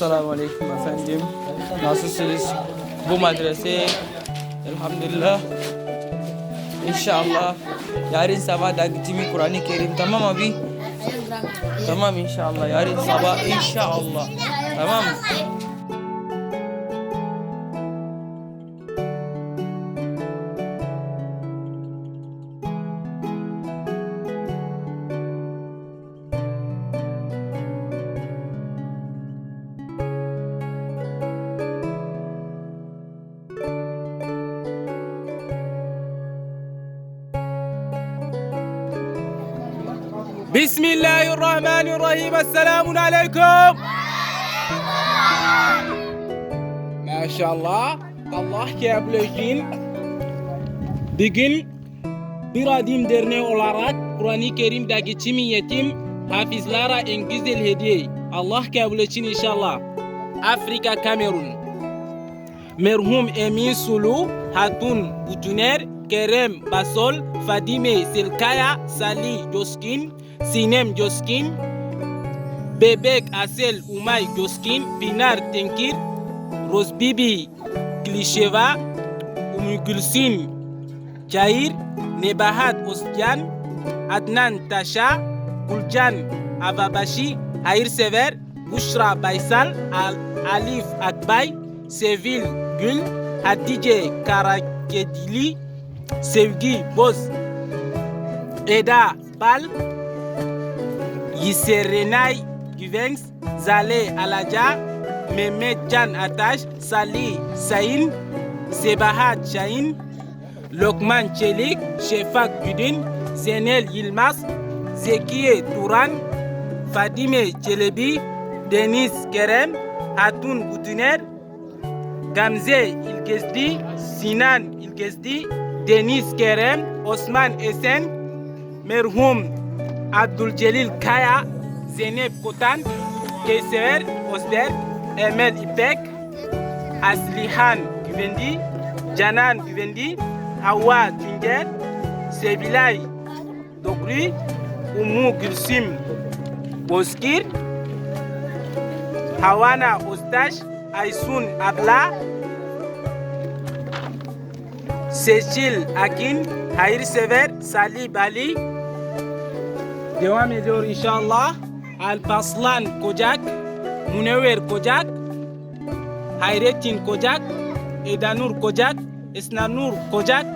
Selamun Aleyküm efendim. Nasılsınız? Bu medrese elhamdülillah. İnşallah yarın sabah da gittiğimi Kur'an-ı Kerim tamam abi? Tamam inşallah yarın sabah inşallah. Tamam mı? Bismillahirrahmanirrahim. Esselamun aleyküm. Maşallah. Allah kabul etsin. Bugün bir adım derneği olarak Kur'an-ı Kerim'deki tüm yetim hafizlara en güzel hediye. Allah kabul etsin inşallah. Afrika Kamerun. Merhum Emin Sulu, Hatun Butuner, Kerem Basol, Fadime Selkaya, Salih Joskin, Sinem Joskin, Bebek Asel Umay Joskin, Pinar Tenkir, Rosbibi Klisheva, Umugülsin Cair, Nebahat Oscan, Adnan Tasha, Gulcan Avabashi, Hayırsever, Bushra Baysal, Al- Alif Akbay, Sevil Gül, Hatice Karakedili, Sevgi Boz, Eda Bal, Yiserenay Güvenç, Zale Alaca, Mehmet Can Ataş, Salih Sayın, Sebahat Şahin, Lokman Çelik, Şefak Güdün, Zenel Yılmaz, Zekiye Turan, Fadime Çelebi, Deniz Kerem, Hatun Butuner, Gamze İlgezdi, Sinan İlgezdi, Deniz Kerem, Osman Esen, merhum Abdülcelil Kaya, Zeynep Kotan, Keysever Osder, Emel İpek, Aslihan Güvendi, Canan Güvendi, Hawa Tünger, Sevilay Dokri, Umu Gülsüm Bozkir, Havana Ostaş, Aysun Abla, Seçil Akin, Hayırsever Salih Bali. Devam ediyor inşallah. Alpaslan Kocak, Munevver Kocak, Hayrettin Kocak, Edanur Kocak, Esnanur Kocak,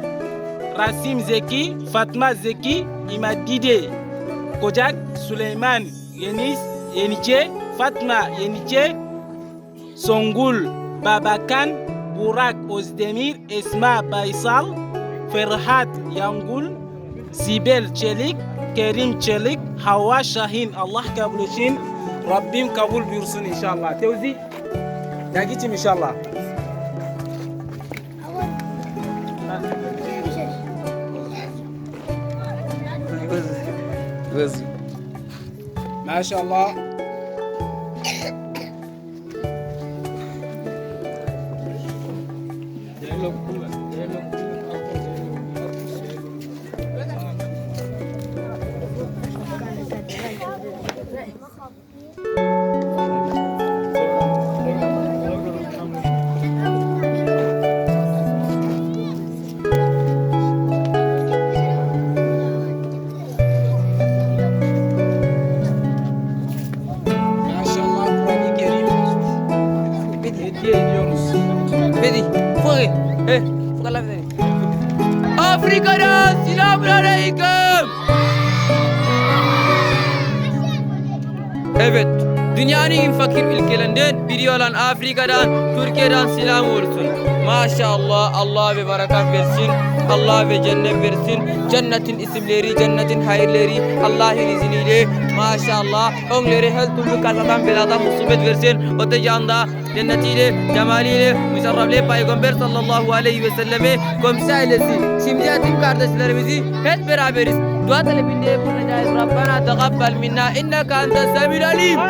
Rasim Zeki, Fatma Zeki, İmadide Kocak, Süleyman Yeniz, Yenice, Fatma Yenice, Songul Babakan, Burak Özdemir, Esma Baysal, Ferhat Yangul, Sibel Çelik, Kerim Çelik, Hava Şahin. Allah kabul etsin. Rabbim kabul buyursun inşallah. Tevzi. Ya gittim inşallah. Maşallah. Afrika'dan selamun aleyküm. Evet. Dünyanın en fakir ülkelerinden biri olan Afrika'dan, Türkiye'den selam olsun. Maşallah Allah ve barakat versin. Allah ve cennet versin. Cennetin isimleri, cennetin hayırları Allah'ın izniyle maşallah onları her türlü kazadan beladan musibet versin. Öte yanda cennetiyle, cemaliyle, mücerrabliğe Peygamber sallallahu aleyhi ve selleme komşu eylesin. Şimdi yetim kardeşlerimizi hep beraberiz. Dua talebinde bulunacağız. Rabbena tegabbel minna inneke entes semil alim.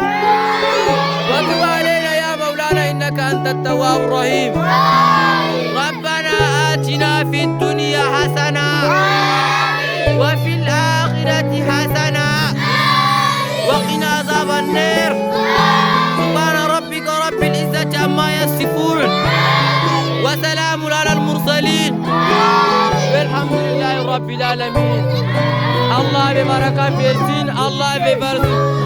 وتب علينا يا مولانا إنك أنت التواب الرحيم ربنا آتنا في الدنيا حسنة وفي الآخرة حسنة وقنا عذاب النار سبحان ربك رب عما يصفون وسلام على المرسلين Elhamdülillahi Rabbil Alemin. Allah bir barakat versin, Allah bir versin.